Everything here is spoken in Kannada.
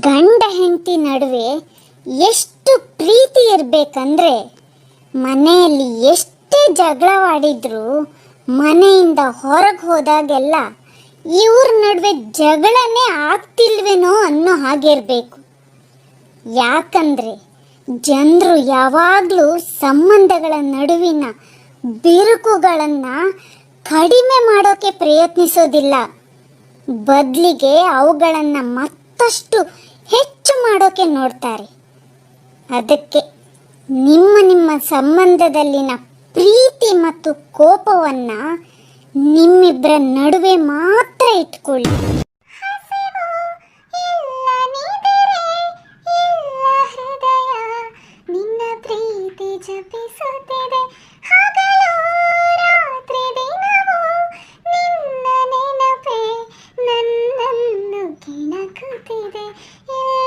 ಗಂಡ ಹೆಂಡತಿ ನಡುವೆ ಎಷ್ಟು ಪ್ರೀತಿ ಇರಬೇಕಂದ್ರೆ ಮನೆಯಲ್ಲಿ ಎಷ್ಟೇ ಜಗಳವಾಡಿದ್ರು ಮನೆಯಿಂದ ಹೊರಗೆ ಹೋದಾಗೆಲ್ಲ ಇವ್ರ ನಡುವೆ ಜಗಳನೇ ಆಗ್ತಿಲ್ವೇನೋ ಅನ್ನೋ ಹಾಗಿರಬೇಕು. ಯಾಕಂದ್ರೆ ಜನರು ಯಾವಾಗಲೂ ಸಂಬಂಧಗಳ ನಡುವಿನ ಬಿರುಕುಗಳನ್ನು ಕಡಿಮೆ ಮಾಡೋಕೆ ಪ್ರಯತ್ನಿಸೋದಿಲ್ಲ. ಬದಲಿಗೆ ಅವುಗಳನ್ನು ಮತ್ತಷ್ಟು ಹೆಚ್ಚು ಮಾಡೋಕೆ ನೋಡ್ತಾರೆ. ಅದಕ್ಕೆ ನಿಮ್ಮ ನಿಮ್ಮ ಸಂಬಂಧದಲ್ಲಿನ ಪ್ರೀತಿ ಮತ್ತು ಕೋಪವನ್ನು ನಿಮ್ಮಿಬ್ಬರ ನಡುವೆ ಮಾತ್ರ ಇಟ್ಕೊಳ್ಳಿ. ಪ್ರೀತಿ ಜಪಿಸುತ್ತಿದೆ. cuckoo baby. Yay!